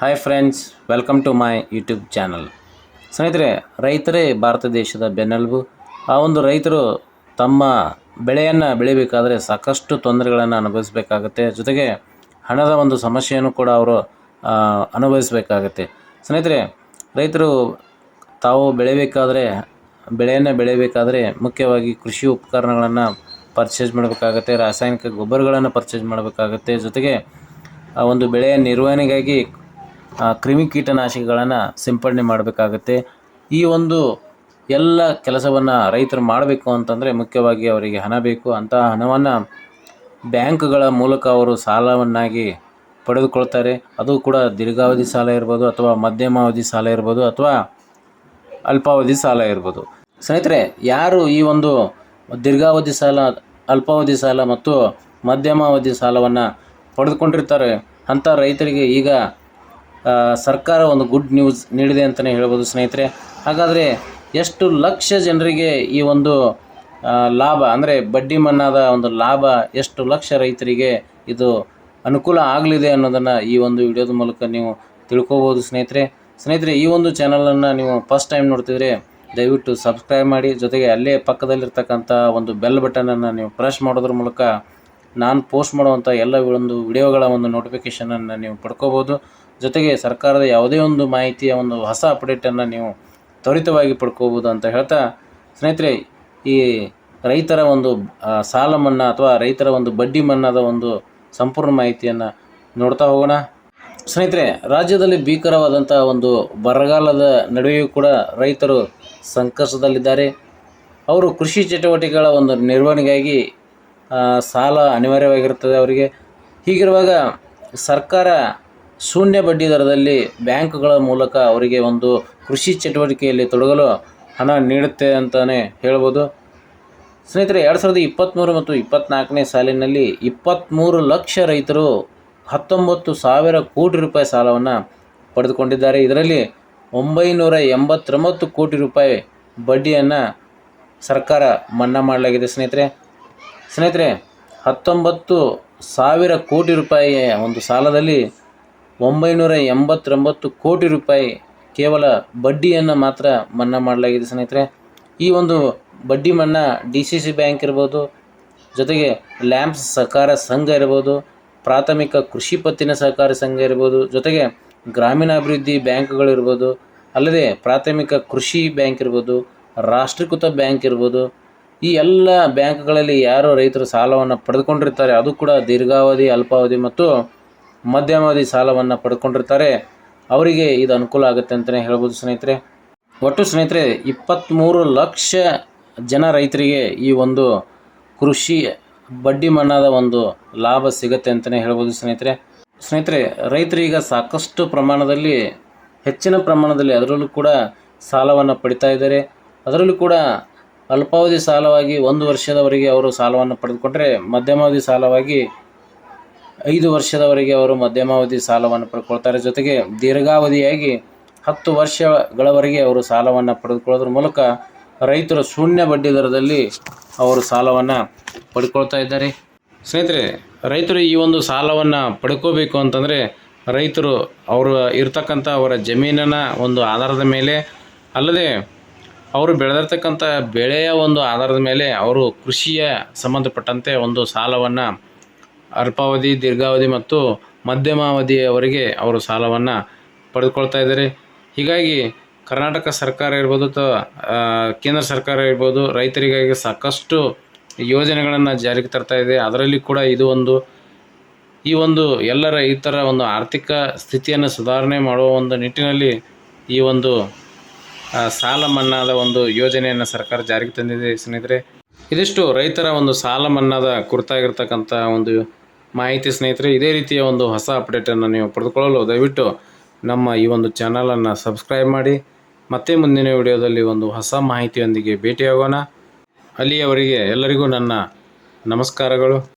Hi friends welcome to my YouTube channel ಸ್ನೇಹಿತರೆ, ರೈತರೇ ಭಾರತ ದೇಶದ ಬೆನ್ನೆಲುಬು. ಆ ಒಂದು ರೈತರು ತಮ್ಮ ಬೆಳೆಯನ್ನು ಬೆಳಿಬೇಕಾದರೆ ಸಾಕಷ್ಟು ತೊಂದರೆಗಳನ್ನು ಅನುಭವಿಸಬೇಕಾಗುತ್ತೆ. ಜೊತೆಗೆ ಹಣದ ಒಂದು ಸಮಸ್ಯೆಯನ್ನು ಕೂಡ ಅವರು ಅನುಭವಿಸಬೇಕಾಗುತ್ತೆ. ಸ್ನೇಹಿತರೆ, ರೈತರು ತಾವು ಬೆಳಿಬೇಕಾದರೆ, ಬೆಳೆಯನ್ನು ಬೆಳಿಬೇಕಾದರೆ ಮುಖ್ಯವಾಗಿ ಕೃಷಿ ಉಪಕರಣಗಳನ್ನು ಪರ್ಚೇಸ್ ಮಾಡಬೇಕಾಗತ್ತೆ, ರಾಸಾಯನಿಕ ಗೊಬ್ಬರಗಳನ್ನು ಪರ್ಚೇಸ್ ಮಾಡಬೇಕಾಗತ್ತೆ. ಜೊತೆಗೆ, ಆ ಒಂದು ಬೆಳೆಯ ನಿರ್ವಹಣೆಗಾಗಿ ಕ್ರಿಮಿ ಕೀಟನಾಶಕಗಳನ್ನು ಸಿಂಪಡಣೆ ಮಾಡಬೇಕಾಗತ್ತೆ. ಈ ಒಂದು ಎಲ್ಲ ಕೆಲಸವನ್ನು ರೈತರು ಮಾಡಬೇಕು ಅಂತಂದರೆ ಮುಖ್ಯವಾಗಿ ಅವರಿಗೆ ಹಣ ಬೇಕು. ಅಂತಹ ಹಣವನ್ನು ಬ್ಯಾಂಕ್ಗಳ ಮೂಲಕ ಅವರು ಸಾಲವನ್ನಾಗಿ ಪಡೆದುಕೊಳ್ತಾರೆ. ಅದು ಕೂಡ ದೀರ್ಘಾವಧಿ ಸಾಲ ಇರ್ಬೋದು ಅಥವಾ ಮಧ್ಯಮಾವಧಿ ಸಾಲ ಇರ್ಬೋದು ಅಥವಾ ಅಲ್ಪಾವಧಿ ಸಾಲ ಇರ್ಬೋದು. ಸ್ನೇಹಿತರೆ, ಯಾರು ಈ ಒಂದು ದೀರ್ಘಾವಧಿ ಸಾಲ, ಅಲ್ಪಾವಧಿ ಸಾಲ ಮತ್ತು ಮಧ್ಯಮಾವಧಿ ಸಾಲವನ್ನು ಪಡೆದುಕೊಂಡಿರ್ತಾರೆ ಅಂಥ ರೈತರಿಗೆ ಈಗ ಸರ್ಕಾರ ಒಂದು ಗುಡ್ ನ್ಯೂಸ್ ನೀಡಿದೆ ಅಂತಲೇ ಹೇಳ್ಬೋದು ಸ್ನೇಹಿತರೆ. ಹಾಗಾದರೆ ಎಷ್ಟು ಲಕ್ಷ ಜನರಿಗೆ ಈ ಒಂದು ಲಾಭ, ಅಂದರೆ ಬಡ್ಡಿ ಮನ್ನಾದ ಒಂದು ಲಾಭ ಎಷ್ಟು ಲಕ್ಷ ರೈತರಿಗೆ ಇದು ಅನುಕೂಲ ಆಗಲಿದೆ ಅನ್ನೋದನ್ನು ಈ ಒಂದು ವಿಡಿಯೋದ ಮೂಲಕ ನೀವು ತಿಳ್ಕೊಬೋದು ಸ್ನೇಹಿತರೆ. ಸ್ನೇಹಿತರೆ, ಈ ಒಂದು ಚಾನಲನ್ನು ನೀವು ಫಸ್ಟ್ ಟೈಮ್ ನೋಡ್ತಿದ್ರೆ ದಯವಿಟ್ಟು ಸಬ್ಸ್ಕ್ರೈಬ್ ಮಾಡಿ. ಜೊತೆಗೆ ಅಲ್ಲೇ ಪಕ್ಕದಲ್ಲಿರ್ತಕ್ಕಂಥ ಒಂದು ಬೆಲ್ ಬಟನನ್ನು ನೀವು ಪ್ರೆಸ್ ಮಾಡೋದ್ರ ಮೂಲಕ ನಾನು ಪೋಸ್ಟ್ ಮಾಡುವಂಥ ಎಲ್ಲ ಒಂದು ವಿಡಿಯೋಗಳ ಒಂದು ನೋಟಿಫಿಕೇಷನನ್ನು ನೀವು ಪಡ್ಕೋಬೋದು. ಜೊತೆಗೆ ಸರ್ಕಾರದ ಯಾವುದೇ ಒಂದು ಮಾಹಿತಿಯ ಒಂದು ಹೊಸ ಅಪ್ಡೇಟನ್ನು ನೀವು ತ್ವರಿತವಾಗಿ ಪಡ್ಕೋಬೋದು ಅಂತ ಹೇಳ್ತಾ ಸ್ನೇಹಿತರೆ, ಈ ರೈತರ ಒಂದು ಸಾಲ ಮನ್ನಾ ಅಥವಾ ರೈತರ ಒಂದು ಬಡ್ಡಿ ಮನ್ನಾದ ಒಂದು ಸಂಪೂರ್ಣ ಮಾಹಿತಿಯನ್ನು ನೋಡ್ತಾ ಹೋಗೋಣ. ಸ್ನೇಹಿತರೆ, ರಾಜ್ಯದಲ್ಲಿ ಭೀಕರವಾದಂಥ ಒಂದು ಬರಗಾಲದ ನಡುವೆಯೂ ಕೂಡ ರೈತರು ಸಂಕಷ್ಟದಲ್ಲಿದ್ದಾರೆ. ಅವರು ಕೃಷಿ ಚಟುವಟಿಕೆಗಳ ಒಂದು ನಿರ್ವಹಣೆಗಾಗಿ ಸಾಲ ಅನಿವಾರ್ಯವಾಗಿರುತ್ತದೆ. ಅವರಿಗೆ ಹೀಗಿರುವಾಗ ಸರ್ಕಾರ ಶೂನ್ಯ ಬಡ್ಡಿ ದರದಲ್ಲಿ ಬ್ಯಾಂಕ್ಗಳ ಮೂಲಕ ಅವರಿಗೆ ಒಂದು ಕೃಷಿ ಚಟುವಟಿಕೆಯಲ್ಲಿ ತೊಡಗಲು ಹಣ ನೀಡುತ್ತೆ ಅಂತಲೇ ಹೇಳ್ಬೋದು. ಸ್ನೇಹಿತರೆ, ಎರಡು ಸಾವಿರದ ಇಪ್ಪತ್ತ್ಮೂರು ಮತ್ತು ಇಪ್ಪತ್ತ್ನಾಲ್ಕನೇ ಸಾಲಿನಲ್ಲಿ ಇಪ್ಪತ್ತ್ಮೂರು ಲಕ್ಷ ರೈತರು ಹತ್ತೊಂಬತ್ತು ಸಾವಿರ ಕೋಟಿ ರೂಪಾಯಿ ಸಾಲವನ್ನು ಪಡೆದುಕೊಂಡಿದ್ದಾರೆ. ಇದರಲ್ಲಿ ಒಂಬೈನೂರ ಎಂಬತ್ತೊಂಬತ್ತು ಕೋಟಿ ರೂಪಾಯಿ ಬಡ್ಡಿಯನ್ನು ಸರ್ಕಾರ ಮನ್ನಾ ಮಾಡಲಾಗಿದೆ. ಸ್ನೇಹಿತರೆ ಸ್ನೇಹಿತರೆ, ಹತ್ತೊಂಬತ್ತು ಸಾವಿರ ಕೋಟಿ ರೂಪಾಯಿಯ ಒಂದು ಸಾಲದಲ್ಲಿ ಒಂಬೈನೂರ ಎಂಬತ್ತೊಂಬತ್ತು ಕೋಟಿ ರೂಪಾಯಿ ಕೇವಲ ಬಡ್ಡಿಯನ್ನು ಮಾತ್ರ ಮನ್ನಾ ಮಾಡಲಾಗಿದೆ ಸ್ನೇಹಿತರೆ. ಈ ಒಂದು ಬಡ್ಡಿ ಮನ್ನಾ ಡಿ ಸಿ ಸಿ ಬ್ಯಾಂಕ್ ಇರ್ಬೋದು, ಜೊತೆಗೆ ಲ್ಯಾಂಪ್ಸ್ ಸಹಕಾರ ಸಂಘ ಇರ್ಬೋದು, ಪ್ರಾಥಮಿಕ ಕೃಷಿ ಪತ್ತಿನ ಸಹಕಾರ ಸಂಘ ಇರ್ಬೋದು, ಜೊತೆಗೆ ಗ್ರಾಮೀಣಾಭಿವೃದ್ಧಿ ಬ್ಯಾಂಕ್ಗಳಿರ್ಬೋದು ಅಲ್ಲದೆ ಪ್ರಾಥಮಿಕ ಕೃಷಿ ಬ್ಯಾಂಕ್ ಇರ್ಬೋದು, ರಾಷ್ಟ್ರೀಕೃತ ಬ್ಯಾಂಕ್ ಇರ್ಬೋದು ಈ ಎಲ್ಲ ಬ್ಯಾಂಕ್ಗಳಲ್ಲಿ ಯಾರು ರೈತರು ಸಾಲವನ್ನು ಪಡೆದುಕೊಂಡಿರ್ತಾರೆ, ಅದು ಕೂಡ ದೀರ್ಘಾವಧಿ, ಅಲ್ಪಾವಧಿ ಮತ್ತು ಮಧ್ಯಮಾವಧಿ ಸಾಲವನ್ನು ಪಡ್ಕೊಂಡಿರ್ತಾರೆ ಅವರಿಗೆ ಇದು ಅನುಕೂಲ ಆಗುತ್ತೆ ಅಂತಲೇ ಹೇಳ್ಬೋದು ಸ್ನೇಹಿತರೆ. ಒಟ್ಟು ಸ್ನೇಹಿತರೆ ಇಪ್ಪತ್ತ್ಮೂರು ಲಕ್ಷ ಜನ ರೈತರಿಗೆ ಈ ಒಂದು ಕೃಷಿ ಬಡ್ಡಿ ಮನ್ನಾದ ಒಂದು ಲಾಭ ಸಿಗುತ್ತೆ ಅಂತಲೇ ಹೇಳ್ಬೋದು ಸ್ನೇಹಿತರೆ. ಸ್ನೇಹಿತರೆ, ರೈತರು ಈಗ ಸಾಕಷ್ಟು ಪ್ರಮಾಣದಲ್ಲಿ, ಹೆಚ್ಚಿನ ಪ್ರಮಾಣದಲ್ಲಿ ಅದರಲ್ಲೂ ಕೂಡ ಸಾಲವನ್ನು ಪಡಿತಾ ಇದ್ದಾರೆ. ಅದರಲ್ಲೂ ಕೂಡ ಅಲ್ಪಾವಧಿ ಸಾಲವಾಗಿ ಒಂದು ವರ್ಷದವರೆಗೆ ಅವರು ಸಾಲವನ್ನು ಪಡೆದುಕೊಂಡರೆ ಮಧ್ಯಮಾವಧಿ ಸಾಲವಾಗಿ ಐದು ವರ್ಷದವರೆಗೆ ಅವರು ಮಧ್ಯಮಾವಧಿ ಸಾಲವನ್ನು ಪಡ್ಕೊಳ್ತಾರೆ. ಜೊತೆಗೆ ದೀರ್ಘಾವಧಿಯಾಗಿ ಹತ್ತು ವರ್ಷಗಳವರೆಗೆ ಅವರು ಸಾಲವನ್ನು ಪಡೆದುಕೊಳ್ಳೋದ್ರ ಮೂಲಕ ರೈತರು ಶೂನ್ಯ ಬಡ್ಡಿ ದರದಲ್ಲಿ ಅವರು ಸಾಲವನ್ನು ಪಡ್ಕೊಳ್ತಾ ಇದ್ದಾರೆ. ಸ್ನೇಹಿತರೆ, ರೈತರು ಈ ಒಂದು ಸಾಲವನ್ನು ಪಡ್ಕೋಬೇಕು ಅಂತಂದರೆ ರೈತರು ಅವರು ಇರ್ತಕ್ಕಂಥ ಅವರ ಜಮೀನಿನ ಒಂದು ಆಧಾರದ ಮೇಲೆ ಅಲ್ಲದೆ ಅವರು ಬೆಳೆದಿರ್ತಕ್ಕಂಥ ಬೆಳೆಯ ಒಂದು ಆಧಾರದ ಮೇಲೆ ಅವರು ಕೃಷಿಯ ಸಂಬಂಧಪಟ್ಟಂತೆ ಒಂದು ಸಾಲವನ್ನು ಅಲ್ಪಾವಧಿ, ದೀರ್ಘಾವಧಿ ಮತ್ತು ಮಧ್ಯಮಾವಧಿಯವರೆಗೆ ಅವರು ಸಾಲವನ್ನು ಪಡೆದುಕೊಳ್ತಾ ಇದ್ದಾರೆ. ಹೀಗಾಗಿ ಕರ್ನಾಟಕ ಸರ್ಕಾರ ಇರ್ಬೋದು ಅಥವಾ ಕೇಂದ್ರ ಸರ್ಕಾರ ಇರ್ಬೋದು ರೈತರಿಗಾಗಿ ಸಾಕಷ್ಟು ಯೋಜನೆಗಳನ್ನು ಜಾರಿಗೆ ತರ್ತಾ ಇದೆ. ಅದರಲ್ಲಿ ಕೂಡ ಇದು ಒಂದು, ಈ ಒಂದು ಎಲ್ಲ ರೈತರ ಒಂದು ಆರ್ಥಿಕ ಸ್ಥಿತಿಯನ್ನು ಸುಧಾರಣೆ ಮಾಡುವ ಒಂದು ನಿಟ್ಟಿನಲ್ಲಿ ಈ ಒಂದು ಸಾಲ ಮನ್ನಾದ ಒಂದು ಯೋಜನೆಯನ್ನು ಸರ್ಕಾರ ಜಾರಿಗೆ ತಂದಿದೆ ಸ್ನೇಹಿತರೆ. ಇದಿಷ್ಟು ರೈತರ ಒಂದು ಸಾಲ ಮನ್ನಾದ ಕುರಿತಾಗಿರ್ತಕ್ಕಂಥ ಒಂದು ಮಾಹಿತಿ ಸ್ನೇಹಿತರೆ. ಇದೇ ರೀತಿಯ ಒಂದು ಹೊಸ ಅಪ್ಡೇಟನ್ನು ನೀವು ಪಡೆದುಕೊಳ್ಳಲು ದಯವಿಟ್ಟು ನಮ್ಮ ಈ ಒಂದು ಚಾನಲನ್ನು ಸಬ್ಸ್ಕ್ರೈಬ್ ಮಾಡಿ. ಮತ್ತೆ ಮುಂದಿನ ವಿಡಿಯೋದಲ್ಲಿ ಒಂದು ಹೊಸ ಮಾಹಿತಿಯೊಂದಿಗೆ ಭೇಟಿಯಾಗೋಣ. ಅಲ್ಲಿಯವರಿಗೆ ಎಲ್ಲರಿಗೂ ನನ್ನ ನಮಸ್ಕಾರಗಳು.